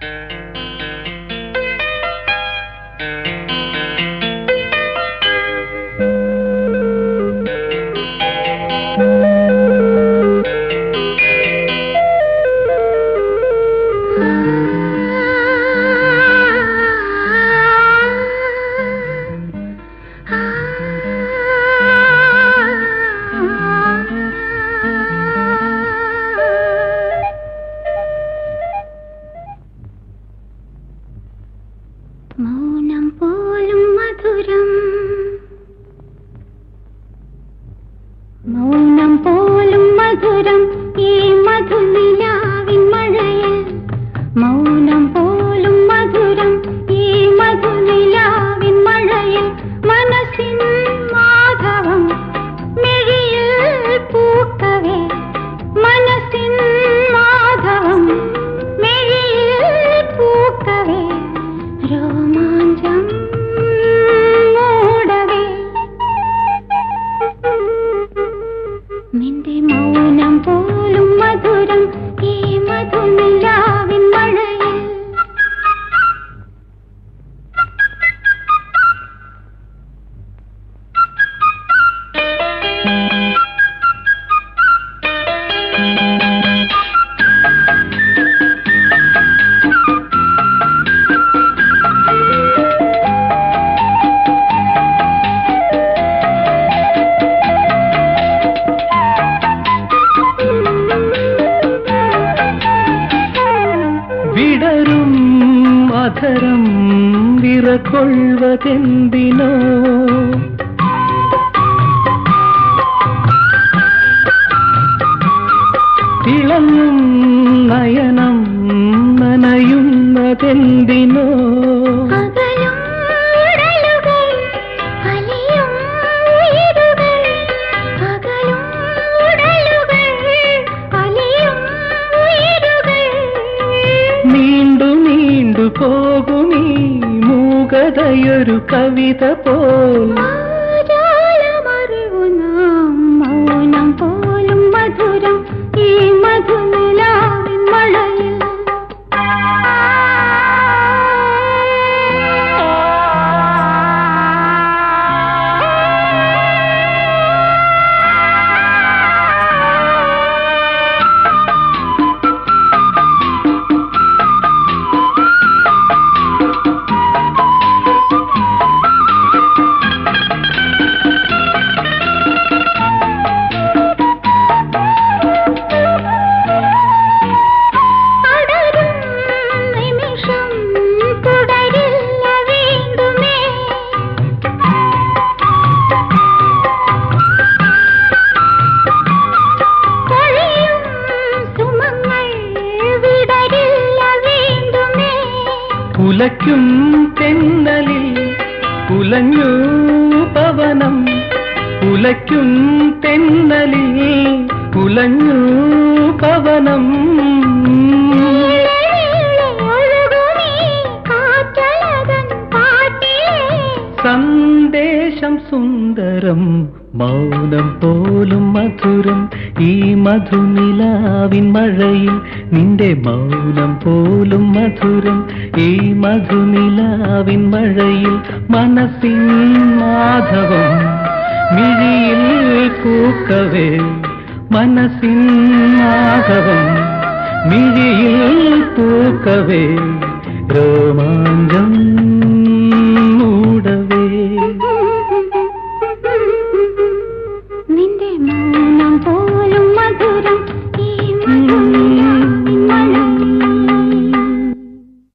Thank you. മൗനം പോലും മധുരം. മൗനം പോലും മധുരം. വിടരും അധരം വിറക്കൊള്ളുവതെന്തിനോ തിളങ്ങും നയനം നനയുന്നതെന്തിനോ. കവിത പോൽ. കുലയ്ക്കും തെന്നലിൽ കുലഞ്ഞു പവനം കുലയ്ക്കും തെന്നലിൽ കുലഞ്ഞു പവനം സുന്ദരം. മൗനം പോലും മധുരം. ഈ മധുനിലാവിൻ മഴയിൽ നിന്റെ മൗനം പോലും മധുരം. ഈ മധുനിലാവിൻ മഴയിൽ മനസ്സിൻ മാധവം. മിഴിയിൽ പൂക്കവേ മനസ്സിൻ മാധവം. മിഴിയിൽ പൂക്കവേ രോമാഞ്ചം